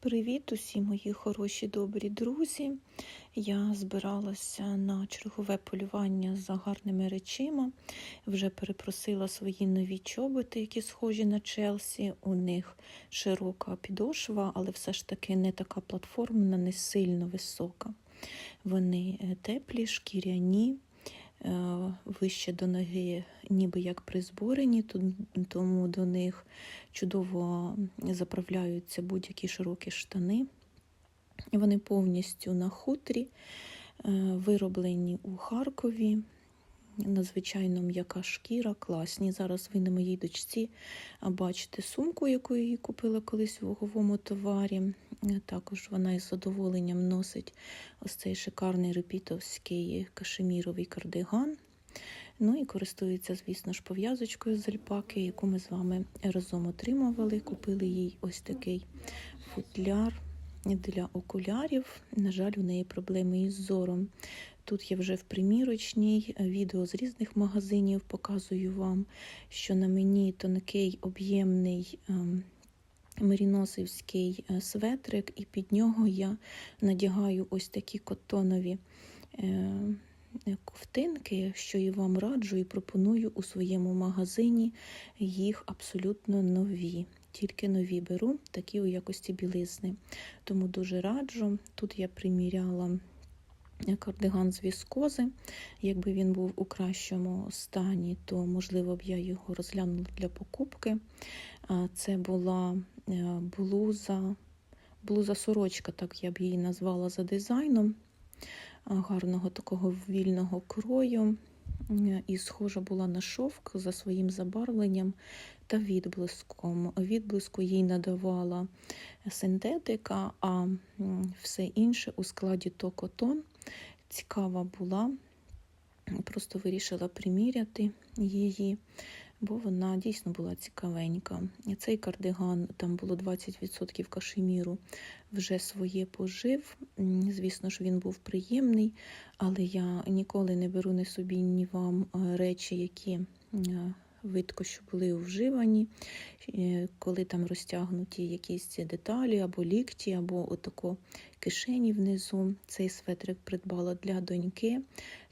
Привіт усі мої хороші добрі друзі. Я збиралася на чергове полювання за гарними речима. Вже перепросила свої нові чоботи, які схожі на Челсі. У них широка підошва, але все ж таки не така платформна, не сильно висока. Вони е, теплі, шкіряні. Е, Вище до ноги, ніби як призборені, тому до них чудово заправляються будь-які широкі штани. Вони повністю на хутрі, е, вироблені у Харкові. Надзвичайно м'яка шкіра, класні. Зараз ви на моїй дочці бачите сумку, яку я їй купила колись в ваговому товарі. Також вона із задоволенням носить ось цей шикарний репітовський кашеміровий кардиган. Ну і користується, звісно ж, пов'язочкою з альпаки, яку ми з вами разом отримували. Купили їй ось такий футляр для окулярів. На жаль, у неї проблеми із зором. Тут я вже в примірочній відео з різних магазинів показую вам, що на мені тонкий об'ємний меріносівський е, светрик, і під нього я надягаю ось такі котонові е, ковтинки, що і вам раджу і пропоную у своєму магазині. Їх абсолютно нові. Тільки нові беру, такі у якості білизни. Тому дуже раджу. Тут я приміряла кардиган з віскози. Якби він був у кращому стані, то можливо б я його розглянула для покупки. Це була е, блуза, блуза сорочка, так я б її назвала за дизайном. Гарного такого вільного крою. Е, І схожа була на шовк за своїм забарвленням та відблиском. Відблиску їй надавала синтетика, а все інше у складі то котон. Цікава була, просто вирішила приміряти її, бо вона дійсно була цікавенька. Цей кардиган, там було 20% кашеміру, вже своє пожив. Звісно ж, він був приємний, але я ніколи не беру не собі, ні вам е, речі, які е, видко, що були вживані, е, коли там розтягнуті якісь деталі або лікті, або отако кишені внизу. Цей светрик придбала для доньки.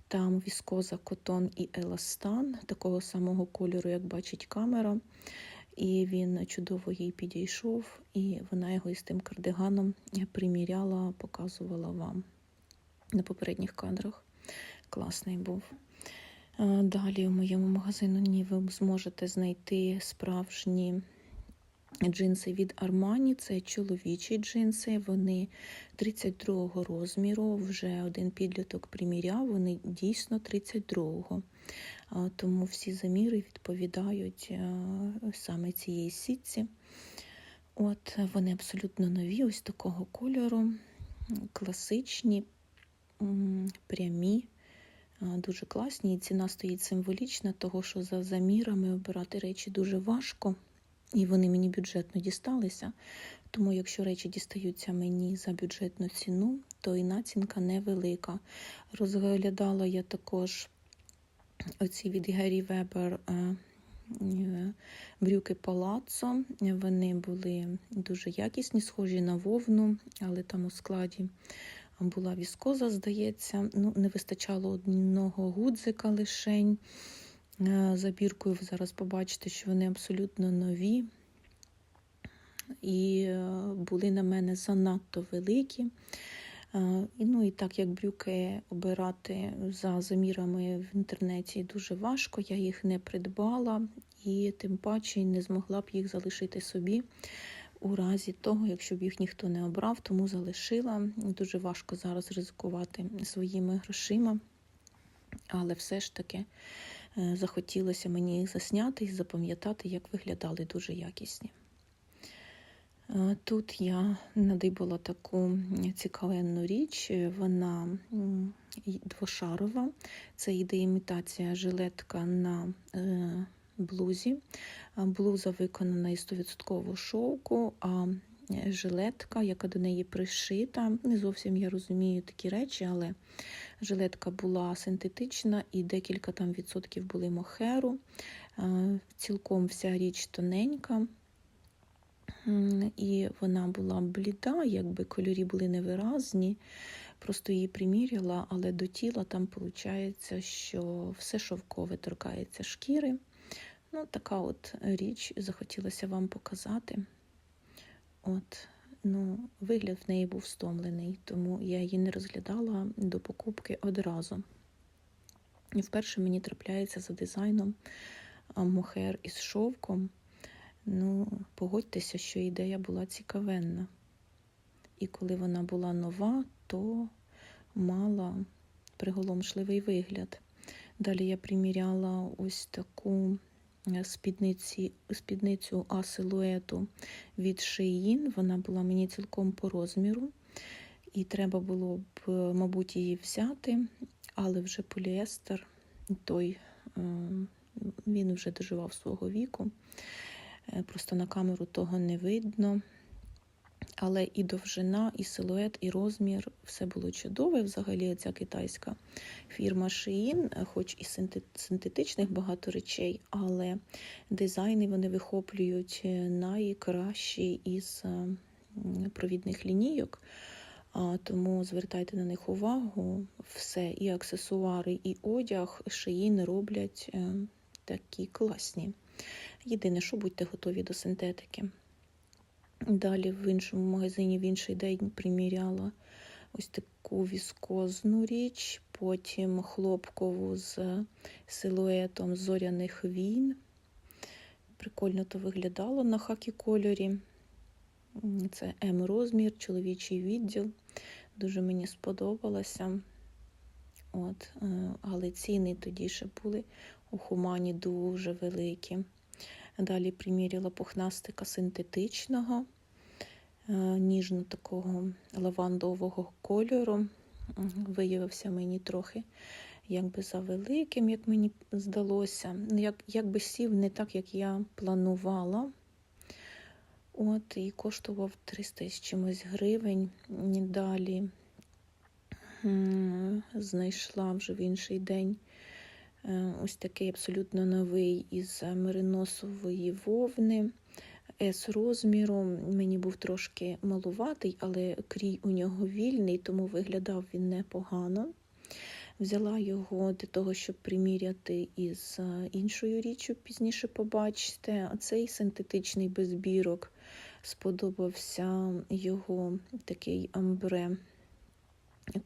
Там віскоза, котон і еластан такого самого кольору, як бачить камера. І він чудово їй підійшов, і вона його із тим кардиганом приміряла, показувала вам на попередніх кадрах. Класний був. Е, Далі у моєму магазині ви зможете знайти справжні джинси від Armani. Це чоловічі джинси. Вони 32-го розміру. Вже один підліток приміряв. Вони дійсно 32-го. Тому всі заміри відповідають е, саме цієї сітці. От вони абсолютно нові, ось такого кольору, класичні, прямі. Дуже класні, і ціна стоїть символічна, того що за замірами обирати речі дуже важко, і вони мені бюджетно дісталися. Тому, якщо речі дістаються мені за бюджетну ціну, то і націнка невелика. Розглядала я також оці від Гері Вебер е, е, брюки Палаццо. Вони були дуже якісні, схожі на вовну, але там у складі була віскоза, здається. Ну, не вистачало одного гудзика лишень. Е, За біркою ви зараз побачите, що вони абсолютно нові. І е, були на мене занадто великі. Е, ну, і так як брюки обирати за замірами в інтернеті дуже важко, я їх не придбала і тим паче не змогла б їх залишити собі у разі того, якщо б їх ніхто не обрав, тому залишила. Дуже важко зараз ризикувати своїми грошима, але все ж таки е, захотілося мені їх засняти і запам'ятати, як виглядали дуже якісні. Е, Тут я надибала таку цікавенну річ. Вона двошарова. Це йде імітація жилетка на е, блузі. Блуза виконана із 100% шовку, а е, жилетка, яка до неї пришита. Не зовсім я розумію такі речі, але жилетка була синтетична і декілька там відсотків були мохеру. Цілком вся річ тоненька. І вона була бліда, якби кольорі були невиразні. Просто її приміряла, але до тіла там виходить, що все шовкове торкається шкіри. Ну, така от річ захотілося вам показати. От, ну, вигляд в неї був стомлений, тому я її не розглядала до покупки одразу. І вперше мені трапляється за дизайном мохер із шовком. Ну, погодьтеся, що ідея була цікавенна. І коли вона була нова, то мала приголомшливий вигляд. Далі я приміряла ось таку спідниці, спідницю А-силуету від Shein. Вона була мені цілком по розміру, і треба було б, мабуть, її взяти, але вже поліестер, той е, він вже доживав свого віку. Е, Просто на камеру того не видно. Але і довжина, і силует, і розмір все було чудове. Взагалі, ця китайська фірма Shein, хоч і синтетичних багато речей, але дизайни вони вихоплюють е, найкращі із е, провідних лінійок. А, Тому звертайте на них увагу. Все, і аксесуари, і одяг Shein роблять е, такі класні. Єдине, що будьте готові до синтетики. Далі в іншому магазині в інший день приміряла ось таку віскозну річ, потім хлопкову з силуетом зоряних війн. Прикольно то виглядало на хакі кольорі. Це М розмір, чоловічий відділ. Дуже мені сподобалося. От, е, але ціни тоді ще були у Хумані дуже великі. Далі приміряла пухнастика синтетичного, е, ніжно такого лавандового кольору. Виявився мені трохи якби завеликим, як мені здалося. Ну, Як, якби сів не так, як я планувала. От, і коштував 300 з чимось гривень. Далі знайшла вже в інший день Ось такий абсолютно новий із мериносової вовни. С розміру мені був трошки малуватий, але крій у нього вільний, тому виглядав він непогано. Взяла його для того, щоб приміряти із е, іншою річчю, пізніше побачите. Цей синтетичний безбірок сподобався його такий амбре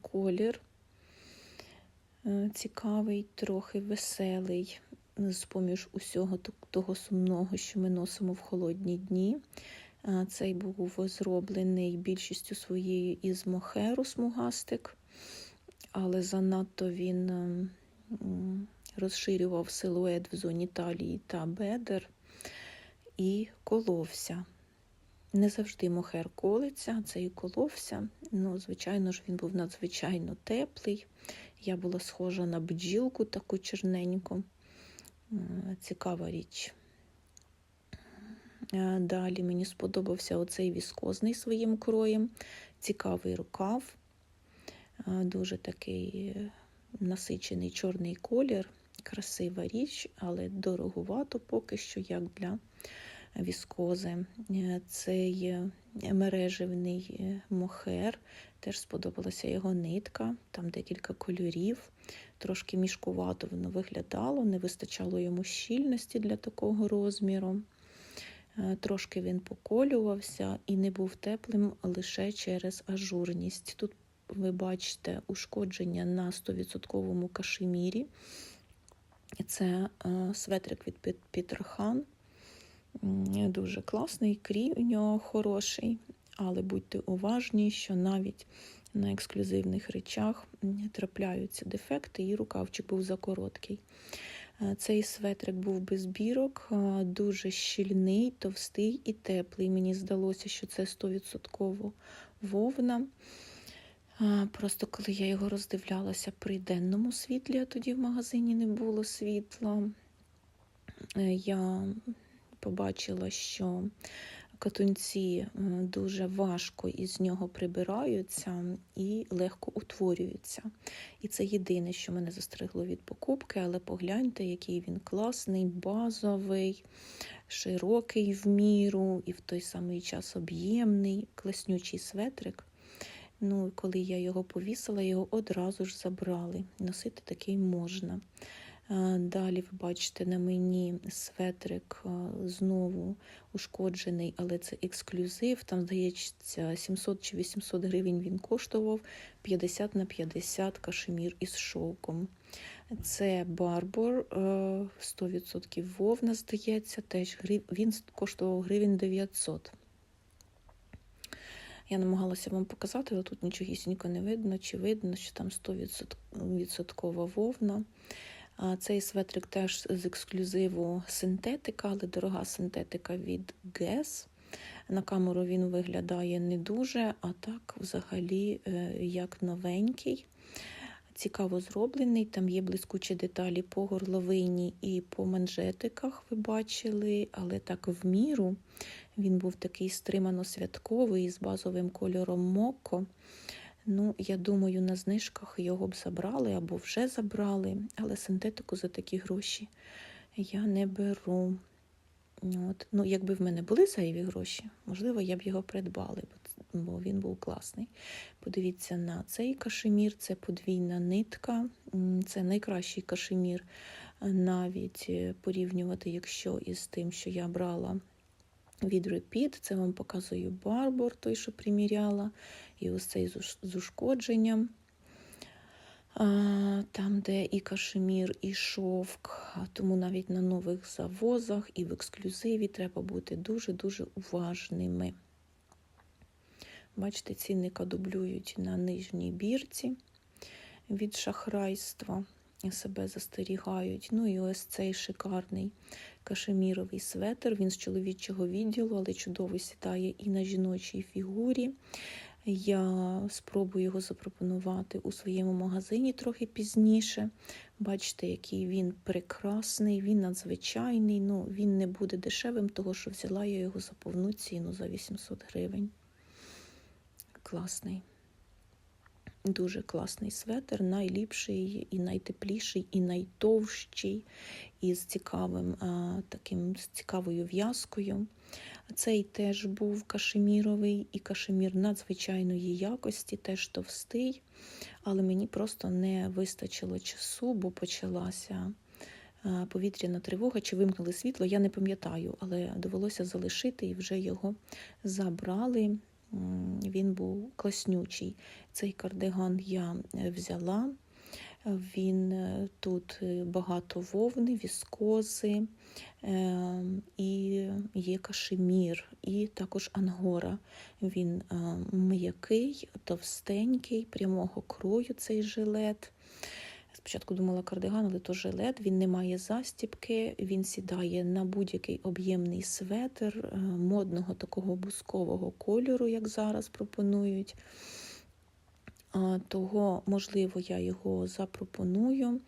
колір. Е, цікавий, трохи веселий, з-поміж усього того сумного, що ми носимо в холодні дні. Е, Цей був зроблений більшістю своєю із мохеру смугастик, але занадто він е, розширював силует в зоні талії та бедер і коловся. Не завжди мохер колиться, це і коловся. Ну, звичайно ж, він був надзвичайно теплий. Я була схожа на бджілку таку черненьку. Е, Цікава річ. Е, Далі мені сподобався оцей віскозний своїм кроєм. Цікавий рукав, Е, дуже такий насичений чорний колір, красива річ, але дороговато поки що, як для віскози. Е, Цей е, мережевний е, мохер, теж сподобалася його нитка, там декілька кольорів. Трошки мішкувато воно виглядало, не вистачало йому щільності для такого розміру. Трошки він поколювався і не був теплим лише через ажурність. Тут ви бачите ушкодження на 100% кашемірі. Це светрик від Пет- Пітрахан. Дуже класний, крій у нього хороший, але будьте уважні, що навіть на ексклюзивних речах трапляються дефекти, і рукавчик був закороткий. Е, Цей светрик був без бірок, е, дуже щільний, товстий і теплий. Мені здалося, що це 100% вовна. Е, Просто коли я його роздивлялася при денному світлі, а тоді в магазині не було світла, я побачила, що катунці е, дуже важко із нього прибираються і легко утворюються. І це єдине, що мене застригло від покупки, але погляньте, який він класний, базовий, широкий в міру і в той самий час об'ємний, класнючий светрик. Ну, Коли я його повісила, його одразу ж забрали. Носити такий можна. Далі ви бачите на мені светрик знову ушкоджений, але це ексклюзив. Там, здається, 700 чи 800 гривень він коштував 50 на 50 кашемір із шовком. Це барбор 100% вовна, здається, теж він коштував гривень 900. Я намагалася вам показати, але тут нічогісінько не видно, чи видно, що там 100% вовна. Цей светрик теж з ексклюзиву синтетика, але дорога синтетика від Guess. На камеру він виглядає не дуже, а так, взагалі, е, як новенький. Цікаво зроблений, там є блискучі деталі по горловині і по манжетиках, ви бачили, але так в міру він був такий стримано-святковий з базовим кольором моко. Ну, я думаю, на знижках його б забрали або вже забрали, але синтетику за такі гроші я не беру. От. Ну, Якби в мене були зайві гроші, можливо, я б його придбали, бо він був класний. Подивіться на цей кашемір, це подвійна нитка, це найкращий кашемір, навіть е, порівнювати, якщо із тим, що я брала від Repeat, це вам показую барбор, той, що приміряла, і ось цей з ушкодженням. Там, де і кашемір, і шовк, тому навіть на нових завозах і в ексклюзиві треба бути дуже-дуже уважними. Бачите, цінника дублюють на нижній бірці від шахрайства себе застерігають. Ну і ось цей шикарний кашеміровий светр. Він з чоловічого відділу, але чудово сідає і на жіночій фігурі. Я спробую його запропонувати у своєму магазині трохи пізніше. Бачите, який він прекрасний, він надзвичайний. Ну, Він не буде дешевим, того що взяла я його за повну ціну за 800 гривень. Класний. Дуже класний светр, найліпший, і найтепліший, і найтовщий, і з цікавим а, таким з цікавою в'язкою. Цей теж був кашеміровий, і кашемір надзвичайної якості, теж товстий, але мені просто не вистачило часу, бо почалася повітряна тривога, чи вимкнули світло, я не пам'ятаю, але довелося залишити і вже його забрали. Він був класнючий. Цей кардиган я е, взяла. Він е, тут е, багато вовни, віскози, і є кашемір, і також ангора. Він м'який, товстенький, прямого крою цей жилет. Спочатку думала кардиган, але то жилет, він не має застіпки, він сідає на будь-який об'ємний светр е, модного такого бускового кольору, як зараз пропонують. Того, можливо, я його запропоную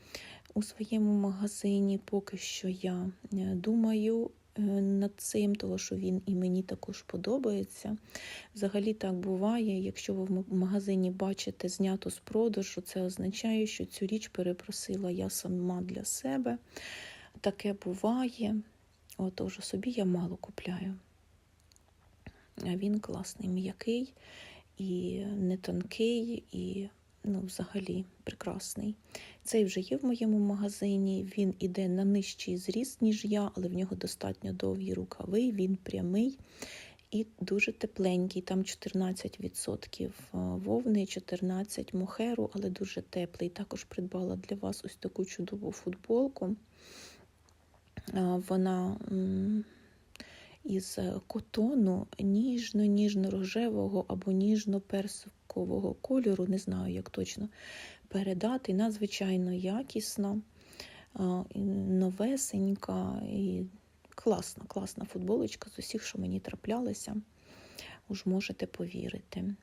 у своєму магазині. Поки що я е, думаю Е, над цим, тому що він і мені також подобається. Взагалі так буває, якщо ви в магазині бачите знято з продажу, це означає, що цю річ перепросила я сама для себе. Таке буває, отож собі я мало купляю. Він класний, м'який і не тонкий, і ну, взагалі прекрасний. Цей вже є в моєму магазині. Він іде на нижчий зріст, ніж я, але в нього достатньо довгі рукави, він прямий і дуже тепленький. Там 14% е, вовни, 14 мохеру, але дуже теплий. Також придбала для вас ось таку чудову футболку. Вона із котону ніжно-ніжно-рожевого або ніжно-персикового кольору, не знаю, як точно передати. Надзвичайно якісно, новесенька і класна, класна футболочка з усіх, що мені траплялися. Уж можете повірити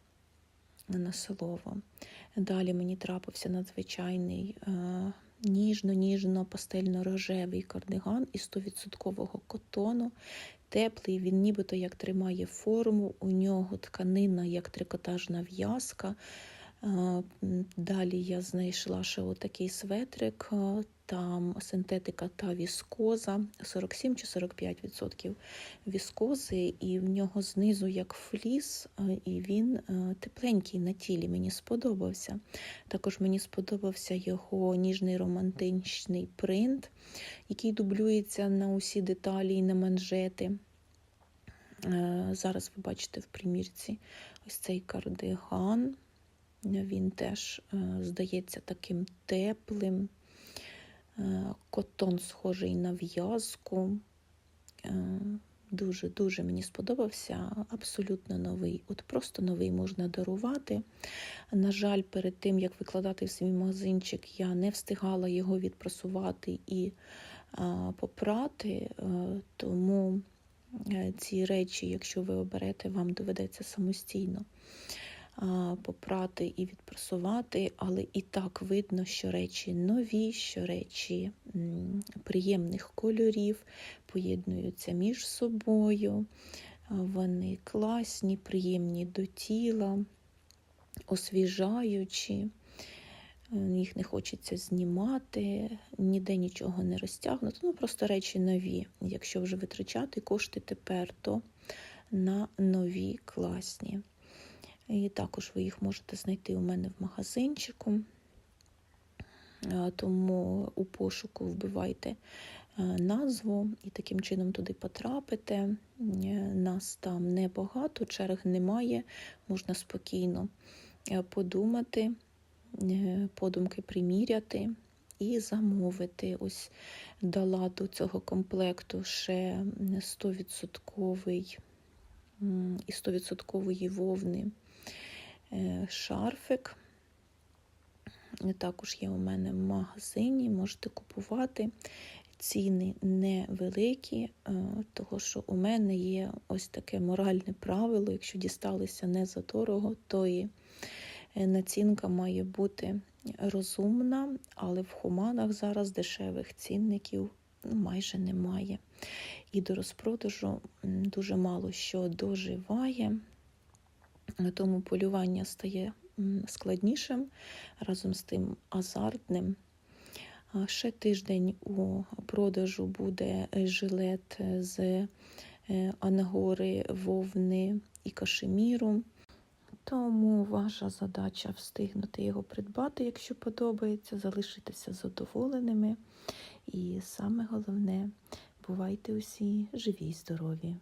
на слово. Далі мені трапився надзвичайний ніжно-ніжно пастельно-рожевий кардиган із 100% котону. Теплий, він нібито як тримає форму, у нього тканина як трикотажна в'язка. Далі я знайшла ще отакий светрик, там синтетика та віскоза, 47 чи 45% віскози, і в нього знизу як фліс, е, і він е, тепленький на тілі. Мені сподобався. Також мені сподобався його ніжний романтичний принт, який дублюється на усі деталі і на манжети. Е, Зараз ви бачите в примірці ось цей кардиган. Він теж здається таким теплим. Е, Котон схожий на в'язку. Е, Дуже-дуже мені сподобався. Абсолютно новий. От просто новий можна дарувати. На жаль, перед тим, як викладати в свій магазинчик, я не встигала його відпрасувати і попрати. Е, Тому е, ці речі, якщо ви оберете, вам доведеться самостійно попрати і відпрасувати, але і так видно, що речі нові, що речі приємних кольорів поєднуються між собою. Вони класні, приємні до тіла, освіжаючі. Е, Їх не хочеться знімати, ніде нічого не розтягнуто. Ну, просто речі нові. Якщо вже витрачати кошти тепер, то на нові класні. І також ви їх можете знайти у мене в магазинчику. Тому у пошуку вбивайте е, назву і таким чином туди потрапите. Е, Нас там небагато, черг немає, можна спокійно е, подумати, подумки приміряти і замовити. Ось дала до цього комплекту ще 100% і 100% вовни шарфик. Також є у мене в магазині, можете купувати. Ціни невеликі, е, того що у мене є ось таке моральне правило. Якщо дісталися не за дорого, то і е, націнка має бути розумна, але в хуманах зараз дешевих цінників ну, майже немає. І до розпродажу дуже мало що доживає, тому полювання стає складнішим, разом з тим азартним. Ще тиждень у продажу буде жилет з е, ангори, вовни і кашеміру. Тому ваша задача встигнути його придбати, якщо подобається, залишитися задоволеними. І саме головне, бувайте усі живі й здорові!